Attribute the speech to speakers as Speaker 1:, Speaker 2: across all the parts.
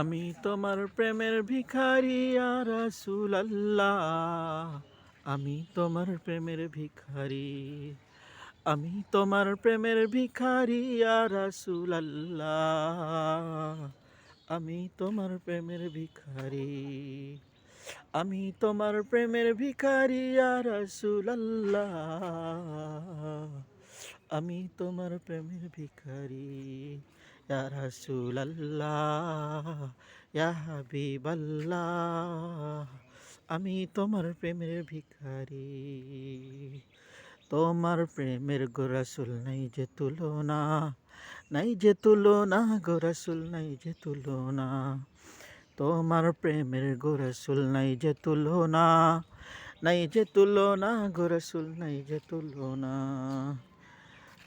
Speaker 1: আমি তোমার প্রেমের ভিখারি রাসুল আল্লাহ আমি তোমার প্রেমের ভিখারি। আমি তোমার প্রেমের ভিখারি রাসুল আল্লাহ আমি তোমার প্রেমের ভিখারি। আমি তোমার প্রেমের ভিখারি রাসুল আল্লাহ আমি তোমার প্রেমের ভিখারি। ইয়া রাসূলাল্লাহ ইয়া হাবিবাল্লাহ আমি তোমার প্রেমের ভিখারি। তোমার প্রেমের গোরাসুল নাই যে তুলনা, নাই যে তুলনা গোরাসুল নাই যে তুলনা। তোমার প্রেমের গোরাসুল নাই যে তুলনা, নাই যে তুলনা গোরাসুল নাই যে তুলনা।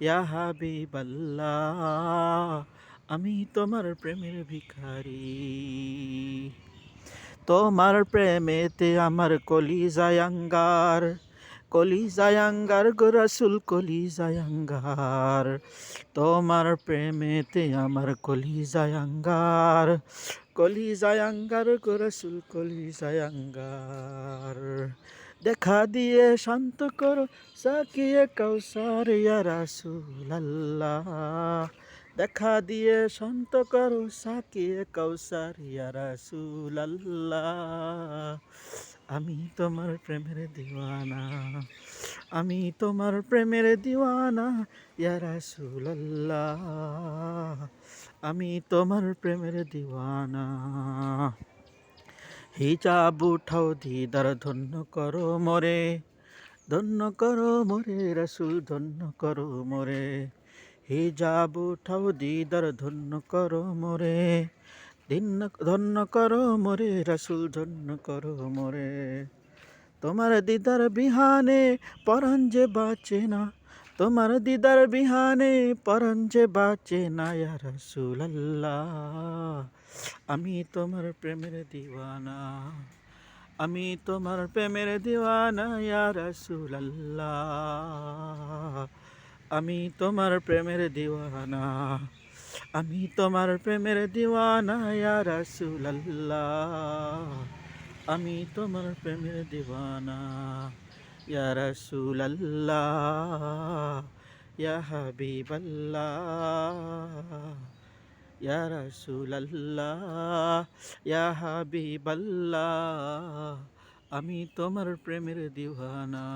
Speaker 1: ইয়া হাবিবাল্লাহ আমি তোমার প্রেমের ভিখারি। তোমার প্রেমেতে আমার কলি জায়াঙ্গার কলি জায়াঙ্গার গো রাসুল, কলি জায়াঙ্গার। তোমার প্রেমেতে আমার কলি জায়াঙ্গার। কলি জায়াঙ্গার গো রাসুল, কলি জায়াঙ্গার। দেখা দিয়ে শান্ত করো, সাকিয়ে কৌসার ইয়া রাসূলাল্লাহ। দেখা দিয়ে শান্ত করো সাকিয়ে কৌসার ইয়া রাসূলাল্লাহ। আমি তোমার প্রেমের দিওয়ানা, আমি তোমার প্রেমের দিওয়ানা, ইয়া রাসূলাল্লাহ। আমি তোমার প্রেমের দিওয়ানা। হিজাব উঠাও দিদার, ধন্য করো মোরে, ধন্য করো মোরে, রসুল ধন্য করো মোরে। হিজাব উঠাও দিদার, ধন্য করো মোরে। দিন ধন্য করো মোরে, রসুল ধন্য করো মোরে। তোমার দিদার বিহানে পরাণ যে বাঁচে না, তোমার দিদার বিহানে পরাণ যে বাঁচে না, ইয়া রাসূলাল্লাহ। আমি তোমার প্রেমের দিওয়ানা, আমি তোমার প্রেমের দিওয়ানা, ইয়া রাসূলাল্লাহ। আমি তোমার প্রেমের দিওয়ানা, আমি তোমার প্রেমের দিওয়ানা, ইয়া রাসূলাল্লাহ। আমি তোমার প্রেমের দিওয়ানা, ইয়া রাসূলাল্লাহ, ইয়া হাবিবাল্লাহ, ইয়া রাসূলাল্লাহ, ইয়া হাবিবাল্লাহ। আমি তোমার প্রেমের দিওয়ানা।